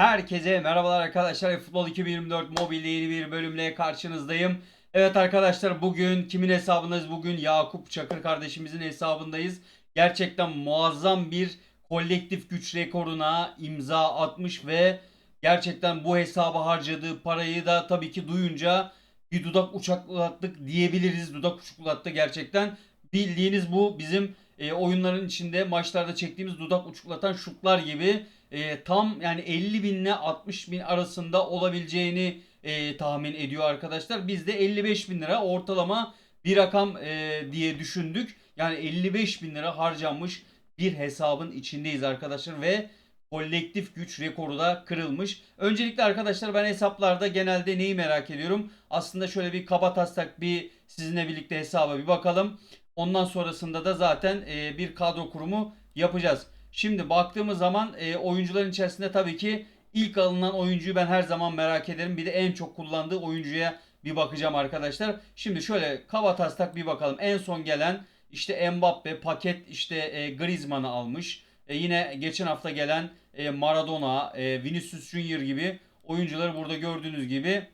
Herkese merhabalar arkadaşlar. Futbol 2024 mobilde yeni bir bölümle karşınızdayım. Evet arkadaşlar bugün kimin hesabındayız? Bugün Yakup Çakır kardeşimizin hesabındayız. Gerçekten muazzam bir kolektif güç rekoruna imza atmış ve gerçekten bu hesaba harcadığı parayı da tabii ki duyunca bir dudak uçaklattık diyebiliriz. Dudak uçuklattı gerçekten. Bildiğiniz bu bizim e, oyunların içinde maçlarda çektiğimiz dudak uçuklatan şutlar gibi e, tam yani 50 bin ile 60 bin arasında olabileceğini e, tahmin ediyor arkadaşlar. Biz de 55 bin lira ortalama bir rakam e, diye düşündük. Yani 55 bin lira harcanmış bir hesabın içindeyiz arkadaşlar ve kolektif güç rekoru da kırılmış. Öncelikle arkadaşlar ben hesaplarda genelde neyi merak ediyorum? Aslında şöyle bir kaba taslak bir sizinle birlikte hesaba bir bakalım. Ondan sonrasında da zaten e, bir kadro kurumu yapacağız. Şimdi baktığımız zaman e, oyuncuların içerisinde tabii ki ilk alınan oyuncuyu ben her zaman merak ederim. Bir de en çok kullandığı oyuncuya bir bakacağım arkadaşlar. Şimdi şöyle kaba taslak bir bakalım. En son gelen işte Mbappe, paket işte e, Griezmann'ı almış. E, yine geçen hafta gelen e, Maradona, e, Vinicius Junior gibi oyuncuları burada gördüğünüz gibi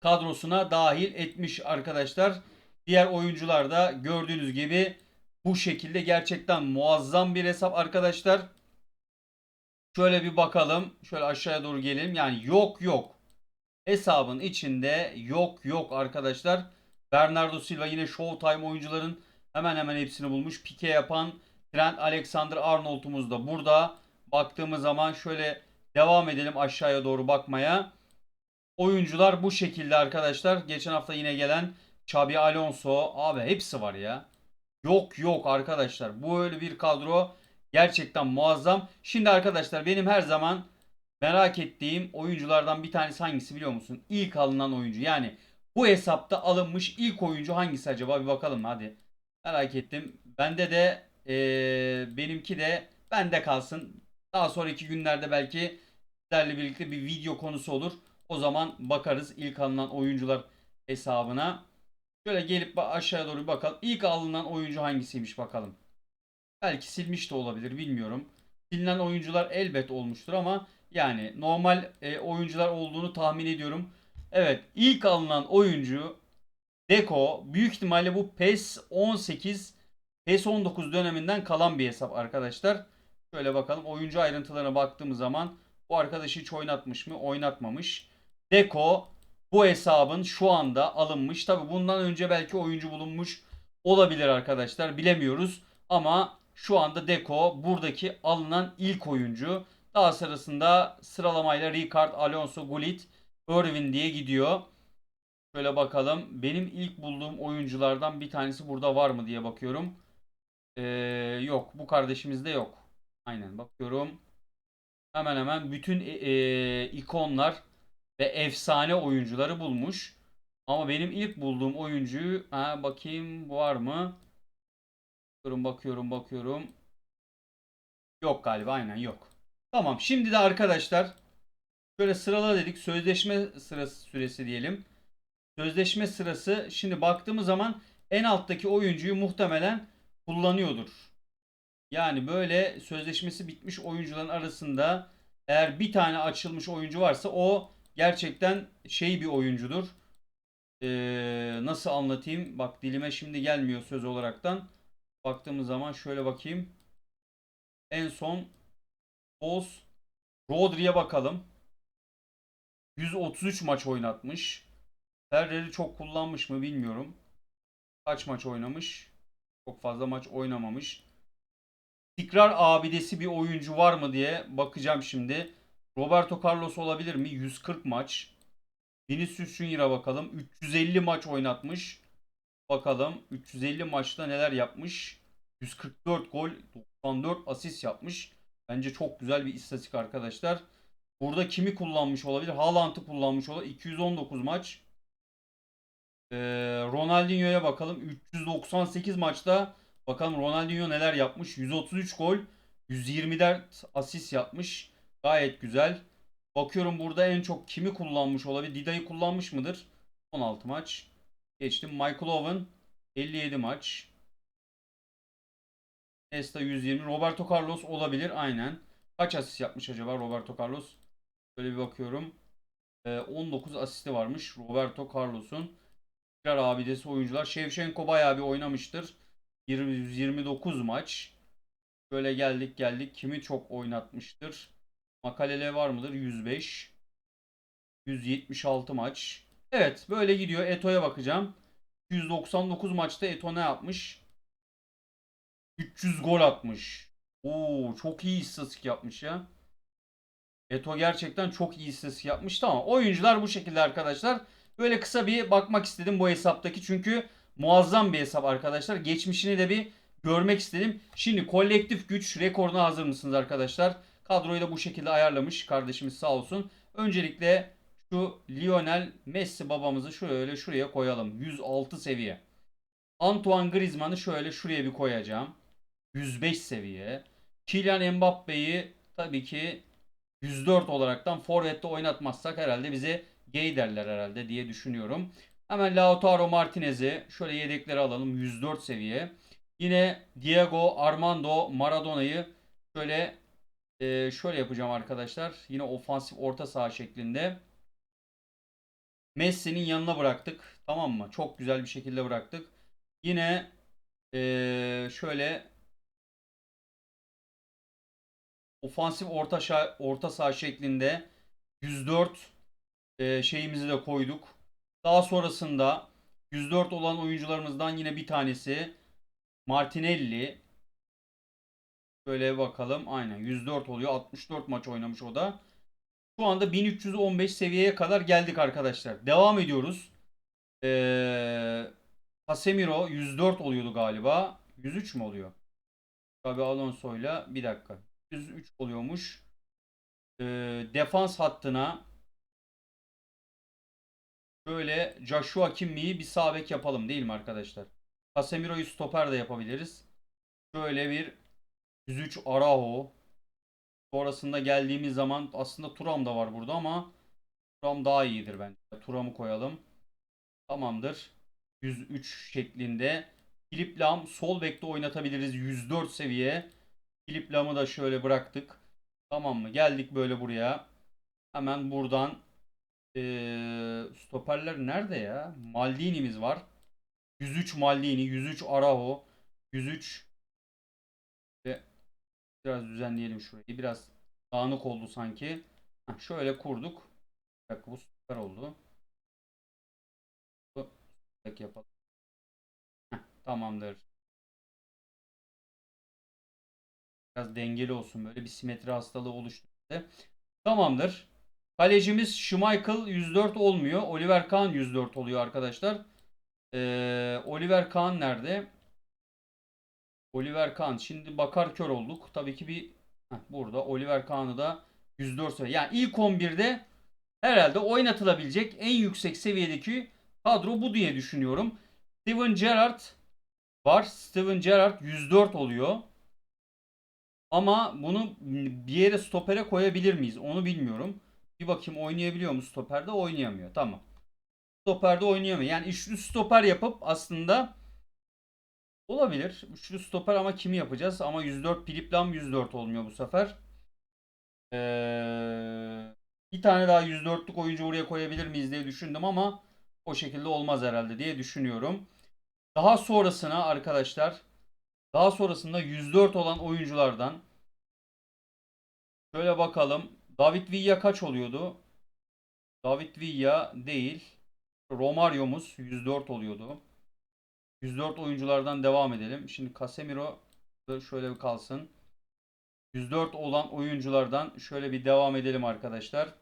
kadrosuna dahil etmiş arkadaşlar. Diğer oyuncular da gördüğünüz gibi bu şekilde gerçekten muazzam bir hesap arkadaşlar. Şöyle bir bakalım. Şöyle aşağıya doğru gelelim. Yani yok yok. Hesabın içinde yok yok arkadaşlar. Bernardo Silva yine Showtime oyuncuların hemen hemen hepsini bulmuş. Pike yapan Trent Alexander-Arnold'umuz da burada. Baktığımız zaman şöyle devam edelim aşağıya doğru bakmaya. Oyuncular bu şekilde arkadaşlar. Geçen hafta yine gelen Xabi Alonso. Abi hepsi var ya. Yok yok arkadaşlar. Bu öyle bir kadro gerçekten muazzam. Şimdi arkadaşlar benim her zaman merak ettiğim oyunculardan bir tanesi hangisi biliyor musun? İlk alınan oyuncu. Yani bu hesapta alınmış ilk oyuncu hangisi acaba? Bir bakalım hadi. Merak ettim. Bende de eee, benimki de bende kalsın. Daha sonraki günlerde belki sizlerle birlikte bir video konusu olur. O zaman bakarız ilk alınan oyuncular hesabına. Şöyle gelip aşağıya doğru bakalım. İlk alınan oyuncu hangisiymiş bakalım. Belki silmiş de olabilir bilmiyorum. Silinen oyuncular elbet olmuştur ama yani normal e, oyuncular olduğunu tahmin ediyorum. Evet ilk alınan oyuncu Deco büyük ihtimalle bu PES 18 PES 19 döneminden kalan bir hesap arkadaşlar. Şöyle bakalım oyuncu ayrıntılarına baktığımız zaman bu arkadaşı hiç oynatmış mı? Oynatmamış. Deco bu hesabın şu anda alınmış. Tabi bundan önce belki oyuncu bulunmuş olabilir arkadaşlar. Bilemiyoruz. Ama şu anda Deco buradaki alınan ilk oyuncu. Daha sırasında sıralamayla Ricard, Alonso, Gullit, Irvin diye gidiyor. Şöyle bakalım. Benim ilk bulduğum oyunculardan bir tanesi burada var mı diye bakıyorum. Ee, yok. Bu kardeşimizde yok. Aynen bakıyorum. Hemen hemen bütün e, e, ikonlar ve efsane oyuncuları bulmuş. Ama benim ilk bulduğum oyuncuyu ha, bakayım var mı? Bakıyorum bakıyorum bakıyorum. Yok galiba aynen yok. Tamam şimdi de arkadaşlar şöyle sırala dedik sözleşme sırası süresi diyelim. Sözleşme sırası şimdi baktığımız zaman en alttaki oyuncuyu muhtemelen kullanıyordur. Yani böyle sözleşmesi bitmiş oyuncuların arasında eğer bir tane açılmış oyuncu varsa o gerçekten şey bir oyuncudur. Ee, nasıl anlatayım? Bak dilime şimdi gelmiyor söz olaraktan. Baktığımız zaman şöyle bakayım. En son Oz Rodri'ye bakalım. 133 maç oynatmış. Ferrer'i çok kullanmış mı bilmiyorum. Kaç maç oynamış? Çok fazla maç oynamamış. İstikrar abidesi bir oyuncu var mı diye bakacağım şimdi. Roberto Carlos olabilir mi? 140 maç. Vinicius Junior'a bakalım. 350 maç oynatmış. Bakalım 350 maçta neler yapmış. 144 gol, 94 asist yapmış. Bence çok güzel bir istatistik arkadaşlar. Burada kimi kullanmış olabilir? Haaland'ı kullanmış olabilir. 219 maç. Ee, Ronaldinho'ya bakalım. 398 maçta bakalım Ronaldinho neler yapmış. 133 gol, 124 asist yapmış. Gayet güzel. Bakıyorum burada en çok kimi kullanmış olabilir? Dida'yı kullanmış mıdır? 16 maç. Geçtim. Michael Owen 57 maç. Nesta 120. Roberto Carlos olabilir. Aynen. Kaç asist yapmış acaba Roberto Carlos? Böyle bir bakıyorum. Ee, 19 asisti varmış Roberto Carlos'un. Tekrar abidesi oyuncular. Shevchenko bayağı bir oynamıştır. 20, 129 maç. Böyle geldik geldik. Kimi çok oynatmıştır? Makalele var mıdır? 105. 176 maç. Evet böyle gidiyor. Eto'ya bakacağım. 199 maçta Eto ne yapmış? 300 gol atmış. Oo çok iyi istatistik yapmış ya. Eto gerçekten çok iyi istatistik yapmış. Tamam. Oyuncular bu şekilde arkadaşlar. Böyle kısa bir bakmak istedim bu hesaptaki. Çünkü muazzam bir hesap arkadaşlar. Geçmişini de bir görmek istedim. Şimdi kolektif güç rekoruna hazır mısınız arkadaşlar? Kadroyu da bu şekilde ayarlamış kardeşimiz sağ olsun. Öncelikle şu Lionel Messi babamızı şöyle şuraya koyalım. 106 seviye. Antoine Griezmann'ı şöyle şuraya bir koyacağım. 105 seviye. Kylian Mbappe'yi tabii ki 104 olaraktan forvette oynatmazsak herhalde bize gay derler herhalde diye düşünüyorum. Hemen Lautaro Martinez'i şöyle yedekleri alalım 104 seviye. Yine Diego Armando Maradona'yı şöyle e, şöyle yapacağım arkadaşlar. Yine ofansif orta saha şeklinde. Messi'nin yanına bıraktık. Tamam mı? Çok güzel bir şekilde bıraktık. Yine e, şöyle ofansif orta şa- orta saha şeklinde 104 e, şeyimizi de koyduk. Daha sonrasında 104 olan oyuncularımızdan yine bir tanesi Martinelli. Şöyle bakalım. Aynen 104 oluyor. 64 maç oynamış o da. Şu anda 1315 seviyeye kadar geldik arkadaşlar. Devam ediyoruz. Ee, Casemiro 104 oluyordu galiba. 103 mü oluyor? Tabi Alonso'yla bir dakika. 103 oluyormuş. Ee, defans hattına Böyle Joshua Kimmi'yi bir sağ bek yapalım değil mi arkadaşlar? Casemiro'yu stoper de yapabiliriz. Şöyle bir 103 Araujo. Sonrasında geldiğimiz zaman aslında Turam da var burada ama Turam daha iyidir bence. Turam'ı koyalım. Tamamdır. 103 şeklinde. Filip Lam sol bekte oynatabiliriz. 104 seviye. Filip Lam'ı da şöyle bıraktık. Tamam mı? Geldik böyle buraya. Hemen buradan ee, stoperler nerede ya? Maldini'miz var. 103 Maldini, 103 Araujo, 103 ve biraz düzenleyelim şurayı. Biraz dağınık oldu sanki. Heh, şöyle kurduk. Bir dakika bu stoper oldu. Bu yapalım. Heh, tamamdır. Biraz dengeli olsun böyle bir simetri hastalığı oluştu. Tamamdır. Kalecimiz Schmeichel 104 olmuyor. Oliver Kahn 104 oluyor arkadaşlar. Ee, Oliver Kahn nerede? Oliver Kahn. Şimdi bakar kör olduk. Tabii ki bir Heh, burada Oliver Kahn'ı da 104 seviye. Yani ilk 11'de herhalde oynatılabilecek en yüksek seviyedeki kadro bu diye düşünüyorum. Steven Gerrard var. Steven Gerrard 104 oluyor. Ama bunu bir yere stopere koyabilir miyiz? Onu bilmiyorum. Bir bakayım oynayabiliyor mu stoperde? Oynayamıyor. Tamam. Stoperde oynayamıyor. Yani üçlü stoper yapıp aslında olabilir. Üçlü stoper ama kimi yapacağız? Ama 104 Philip Lam 104 olmuyor bu sefer. Ee, bir tane daha 104'lük oyuncu oraya koyabilir miyiz diye düşündüm ama o şekilde olmaz herhalde diye düşünüyorum. Daha sonrasına arkadaşlar daha sonrasında 104 olan oyunculardan şöyle bakalım. David Villa kaç oluyordu? David Villa değil. Romario'muz 104 oluyordu. 104 oyunculardan devam edelim. Şimdi Casemiro şöyle bir kalsın. 104 olan oyunculardan şöyle bir devam edelim arkadaşlar.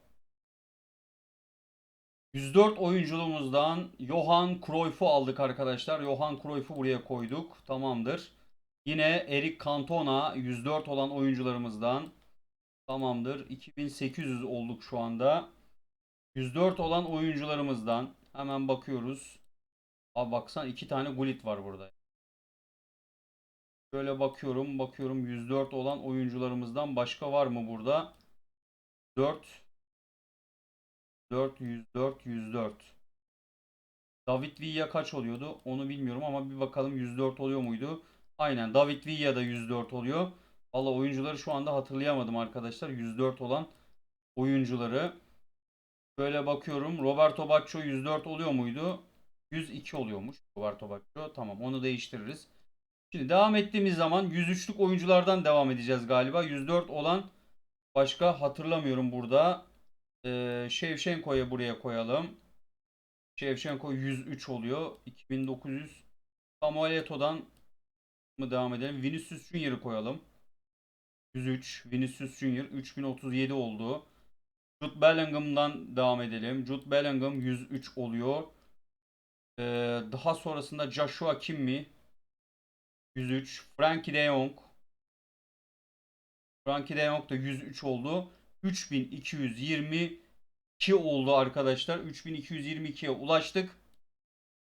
104 oyunculuğumuzdan Johan Cruyff'u aldık arkadaşlar. Johan Cruyff'u buraya koyduk. Tamamdır. Yine Eric Cantona 104 olan oyuncularımızdan Tamamdır. 2800 olduk şu anda. 104 olan oyuncularımızdan hemen bakıyoruz. Abi baksan iki tane Gullit var burada. Şöyle bakıyorum. Bakıyorum 104 olan oyuncularımızdan başka var mı burada? 4 4 104 104 David Villa kaç oluyordu? Onu bilmiyorum ama bir bakalım 104 oluyor muydu? Aynen David Villa da 104 oluyor. Valla oyuncuları şu anda hatırlayamadım arkadaşlar. 104 olan oyuncuları. Böyle bakıyorum. Roberto Baggio 104 oluyor muydu? 102 oluyormuş Roberto Baggio. Tamam onu değiştiririz. Şimdi devam ettiğimiz zaman 103'lük oyunculardan devam edeceğiz galiba. 104 olan başka hatırlamıyorum burada. Ee, Shevchenko'yu buraya koyalım. Shevchenko 103 oluyor. 2900 Samuel mı devam edelim? Vinicius Junior'ı koyalım. 103 Vinicius Junior 3037 oldu. Jude Bellingham'dan devam edelim. Jude Bellingham 103 oluyor. Ee, daha sonrasında Joshua Kimmi 103. Frankie de Jong Frankie de Jong da 103 oldu. 3222 oldu arkadaşlar. 3222'ye ulaştık.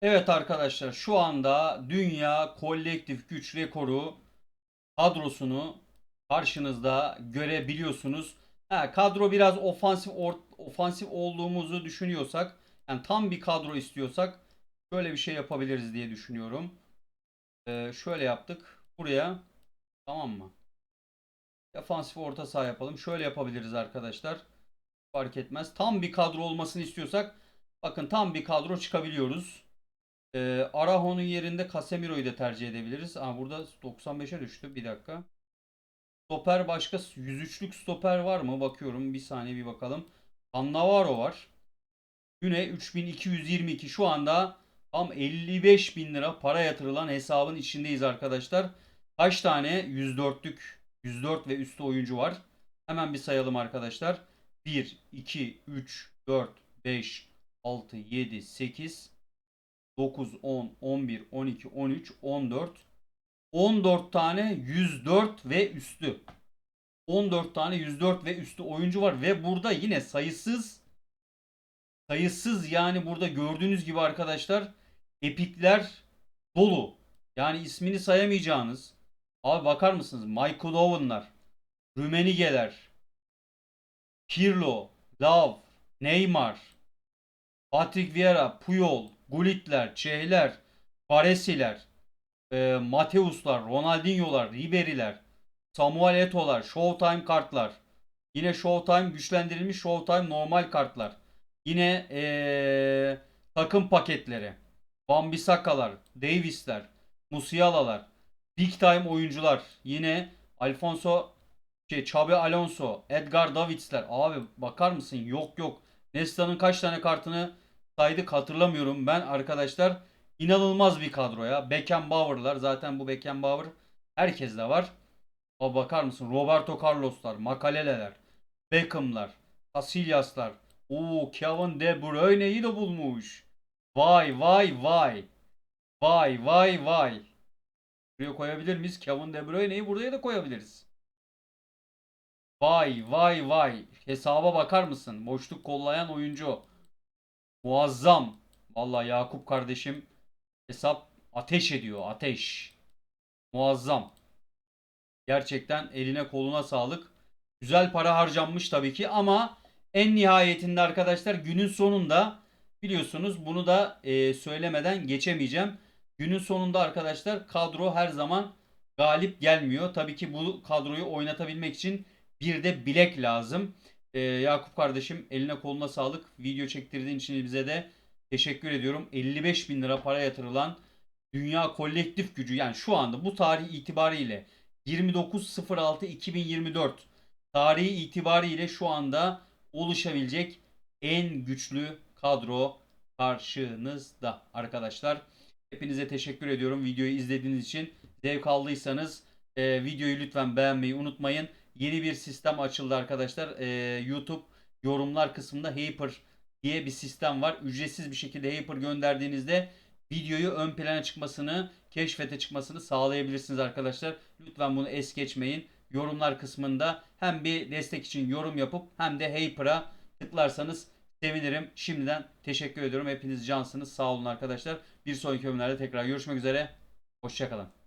Evet arkadaşlar şu anda dünya kolektif güç rekoru kadrosunu karşınızda görebiliyorsunuz. Ha, kadro biraz ofansif ofansif olduğumuzu düşünüyorsak yani tam bir kadro istiyorsak şöyle bir şey yapabiliriz diye düşünüyorum. Ee, şöyle yaptık. Buraya tamam mı? Defansif orta saha yapalım. Şöyle yapabiliriz arkadaşlar. Fark etmez. Tam bir kadro olmasını istiyorsak bakın tam bir kadro çıkabiliyoruz. Ee, Araho'nun yerinde Casemiro'yu da tercih edebiliriz. Aa, burada 95'e düştü. Bir dakika. Stoper başka 103'lük stoper var mı? Bakıyorum. Bir saniye bir bakalım. Cannavaro var. Güne 3222 şu anda tam 55 bin lira para yatırılan hesabın içindeyiz arkadaşlar. Kaç tane 104'lük 104 ve üstü oyuncu var? Hemen bir sayalım arkadaşlar. 1, 2, 3, 4, 5, 6, 7, 8, 9, 10, 11, 12, 13, 14. 14 tane 104 ve üstü. 14 tane 104 ve üstü oyuncu var ve burada yine sayısız sayısız yani burada gördüğünüz gibi arkadaşlar epikler dolu. Yani ismini sayamayacağınız. Abi bakar mısınız? Michael Owen'lar, Rumenige'ler, Pirlo, Love, Neymar, Patrick Vieira, Puyol, Gullit'ler, Çehler, Baresi'ler, e, Mateus'lar, Ronaldinho'lar, Ribery'ler, Samuel Eto'lar, Showtime kartlar. Yine Showtime güçlendirilmiş Showtime normal kartlar. Yine e, takım paketleri. Bambisakalar, Davis'ler, Musiala'lar, Big Time oyuncular. Yine Alfonso şey Xabi Alonso, Edgar Davids'ler. Abi bakar mısın? Yok yok. Nesta'nın kaç tane kartını saydık hatırlamıyorum. Ben arkadaşlar inanılmaz bir kadro ya. Beckenbauer'lar zaten bu Beckenbauer herkeste var. Ama bakar mısın? Roberto Carlos'lar, Makaleleler, Beckham'lar, Casillas'lar. Oo Kevin De Bruyne'yi de bulmuş. Vay vay vay. Vay vay vay. Buraya koyabilir miyiz? Kevin De Bruyne'yi buraya da koyabiliriz. Vay vay vay. Hesaba bakar mısın? Boşluk kollayan oyuncu. Muazzam. Vallahi Yakup kardeşim hesap ateş ediyor. Ateş. Muazzam. Gerçekten eline koluna sağlık. Güzel para harcanmış tabii ki ama en nihayetinde arkadaşlar günün sonunda biliyorsunuz bunu da e, söylemeden geçemeyeceğim. Günün sonunda arkadaşlar kadro her zaman galip gelmiyor. Tabii ki bu kadroyu oynatabilmek için bir de bilek lazım. E, Yakup kardeşim eline koluna sağlık. Video çektirdiğin için bize de teşekkür ediyorum. 55 bin lira para yatırılan dünya kolektif gücü yani şu anda bu tarih itibariyle 29.06.2024 tarihi itibariyle şu anda oluşabilecek en güçlü kadro karşınızda arkadaşlar. Hepinize teşekkür ediyorum videoyu izlediğiniz için. Zevk aldıysanız e, videoyu lütfen beğenmeyi unutmayın. Yeni bir sistem açıldı arkadaşlar. E, YouTube yorumlar kısmında Hyper diye bir sistem var. Ücretsiz bir şekilde Hyper gönderdiğinizde videoyu ön plana çıkmasını, keşfete çıkmasını sağlayabilirsiniz arkadaşlar. Lütfen bunu es geçmeyin. Yorumlar kısmında hem bir destek için yorum yapıp hem de Hyper'a tıklarsanız sevinirim. Şimdiden teşekkür ediyorum. Hepiniz cansınız. Sağ olun arkadaşlar. Bir sonraki bölümlerde tekrar görüşmek üzere. Hoşçakalın.